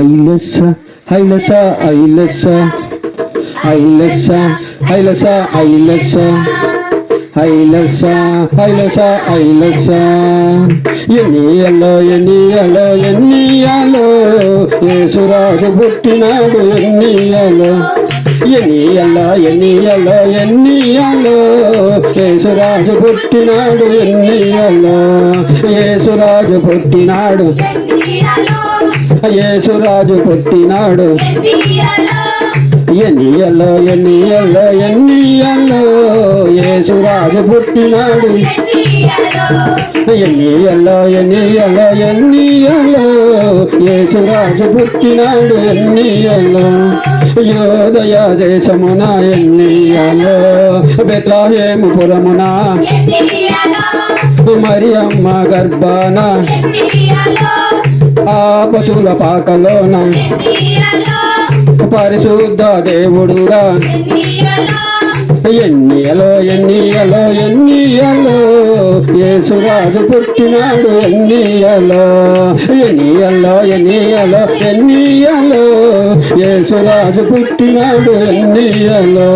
ఐలస ఐలస ఐలస ఐలస ఐలస ఐలస ఐలస ఐలస ఐలస ఎన్నియలో ఎన్నియలో ఎన్నియలో యేసురాజు పుట్టినాడు ఎన్నియలో ఎన్నియలో ఎన్నియలో ఎన్నియలో యేసురాజు పుట్టినాడు ఎన్నియలో యేసురాజు పుట్టినాడు. ఎన్నియలో యేసురాజు పుట్టినాడు. ఎన్నియల్లో ఎన్నియల్లో ఎన్నియల్లో యేసురాజు పుట్టినాడు. ఎన్నియల్లో ఎన్నియల్లో ఎన్నియల్లో యేసురాజు పుట్టినాడు. ఎన్నియల్లో యోదయ దేశమున ఎన్నియలో బెత్లాహేము పురమున మరి అమ్మ గర్భాన ఆ పశువుల పాకలోన పరిశుద్ధ దేవుడుగా ఎన్నియలో ఎన్నియలో ఎన్నియలో యేసురాజు పుట్టినాడు ఎన్నియలో. ఎన్నియలో ఎన్నియలో ఎన్నియలో యేసురాజు పుట్టినాడు ఎన్నియలో.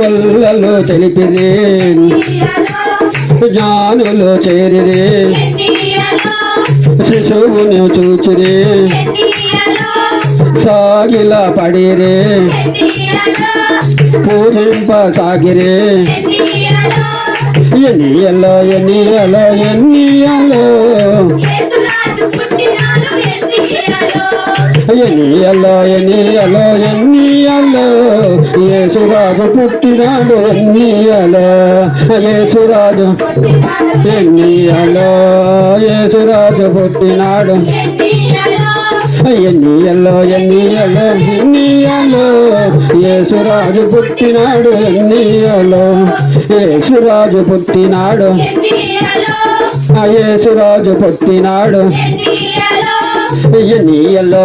గొల్లలో తెలిపిదే జ్ఞానులు చేరిరే. శిశువుని చూచిరే. సాగిల పడిరే. పూజింప సాగిరే ఎన్నియలో ఎన్నియలో ఎన్నియలో ఎన్నియలో ఎన్నియలో ఎన్నియలో యేసురాజు పుట్టినాడు. ఎన్నియలో? యేసురాజు ఎన్నియలో యేసురాజు పుట్టినాడు. ఎన్నియలో? ఎన్నియలో ఎన్నియలో యేసురాజు పుట్టినాడు. ఎన్నియలో? యేసురాజు పుట్టినాడు యేసురాజు పుట్టినాడు ఎన్నియలో?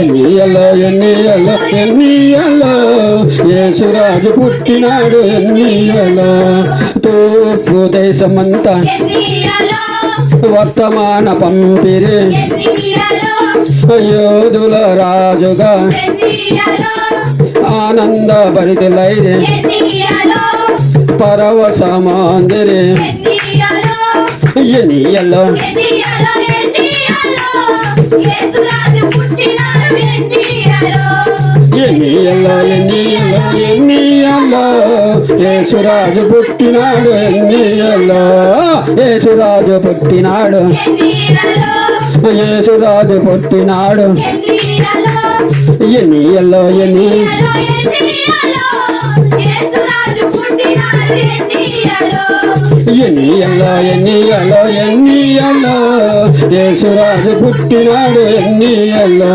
ఎన్నియలో ఎన్నియలో ఎన్నియలో యేసురాజు పుట్టినాడు ఎన్నియలో. తూర్పు దేశమంతా వర్తమాన పంపిరి. యోధుల రాజుగా ఆనంద భరితులైరి పరవశమాందిరి ఎన్నియలో. ఎన్నియల్లో ఎన్నియల్లో ఎన్నియల్లో యేసురాజు పుట్టినాడు ఎన్నియల్లో యేసురాజు పుట్టినాడు. యేసురాజు పుట్టినాడు. ఎన్నియల్లో ఎన్ని ఎన్నియల్లో ఎన్నియల్లో ఎన్నియల్లో యేసురాజు పుట్టినాడు ఎన్నియల్లో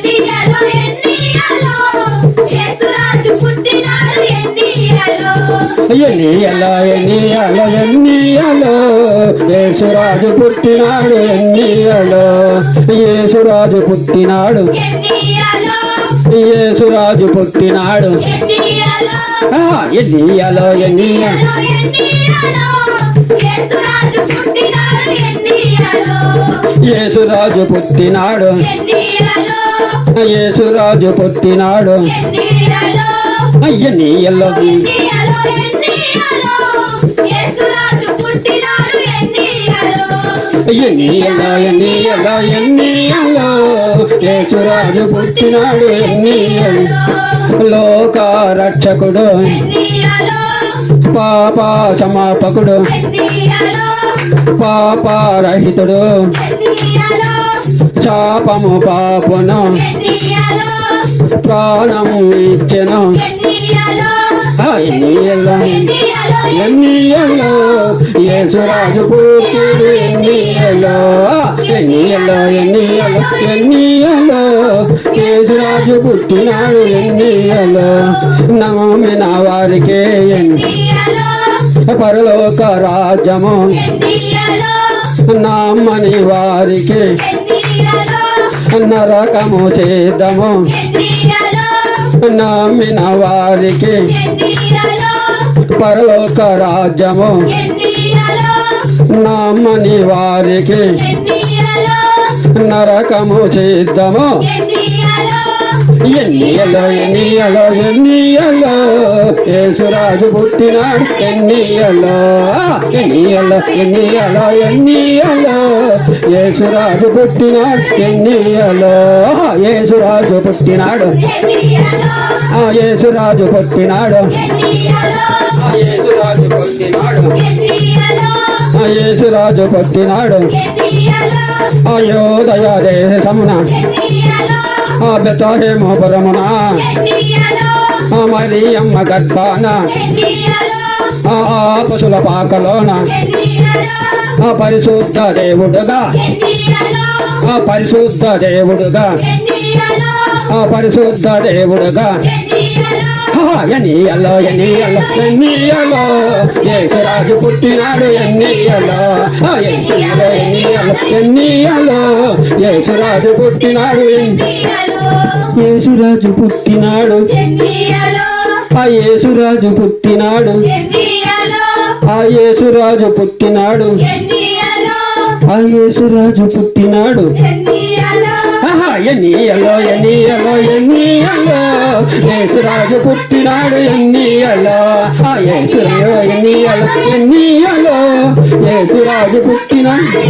ఎన్ని ఎలా ఎన్ని అల ఎన్ని అలో? యేసురాజు పుట్టినాడు ఎన్ని అలో? యేసురాజు పుట్టినాడు. యేసురాజు పుట్టినాడు. ఎన్ని అలో ఎన్ని యేసురాజు పుట్టినాడు. యేసురాజు పుట్టినాడు. అయ్య నీ ఎల్లో ఎన్నియలో ఎన్నియలో ఎన్నియలో యేసురాజు పుట్టినాడు ఎన్నియలో లోక రక్షకుడు పాప సమాపకుడు పాప రహితుడు శాపము పాపును ప్రాణం ఇచ్చెను. యేసురాజు పుట్టిడు ఎన్నియలో? ఎన్నియలో ఎన్నియలో ఎన్నియలో? యేసురాజు పుట్టినాడు ఎన్నియలో? నమ్మిన వారికే ఎన్ని పరలోక రాజ్యము నమ్మని వారికి నరకము చేద్దాము. నమ్మిన వారికి పరలోక రాజ్యము నమ్మని వారికి నరకము చేద్దాము. ఎన్నియలో ఎన్నియలో ఎన్నియలో యేసురాజు పుట్టినాడు ఎన్నియలో ఎన్నియలో ఎన్నియలో ఎన్నియలో యేసురాజు పుట్టినాడు ఎన్నియలో యేసురాజు పుట్టినాడు. ఆ యేసురాజు పుట్టినాడు. ఆ యేసురాజు పుట్టినాడు. ఆ యేసురాజు పుట్టినాడు. అయోదయ దేశమున. ఆ బెతహేమోపురమున ఆ మరి అమ్మ గర్భాన. ఆ పశుల పాకలోన. ఆ పరిశుద్ధ దేవుడుగా. ఆ పరిశుద్ధ దేవుడుగా. ఆ పరిశుద్ధ దేవుడుగా. ఎన్నియలో ఎన్నియలో ఎన్నియలో యేసురాజు పుట్టినాడు ఎన్నియలో ఎన్నియలో ఎన్నియలో ఎన్నియలో యేసురాజు పుట్టినాడు యేసురాజు పుట్టినాడు. ఆ యేసురాజు పుట్టినాడు. ఆ యేసురాజు పుట్టినాడు. ఆ యేసురాజు పుట్టినాడు. ఆహా, ఎన్నియలో ఎన్నియలో ఎన్నియలో యేసురాజు పుట్టినాడు ఎన్నియలో. ఆ యేసురాజు ఎన్నియలో ఎన్నియలో యేసురాజు పుట్టినాడు.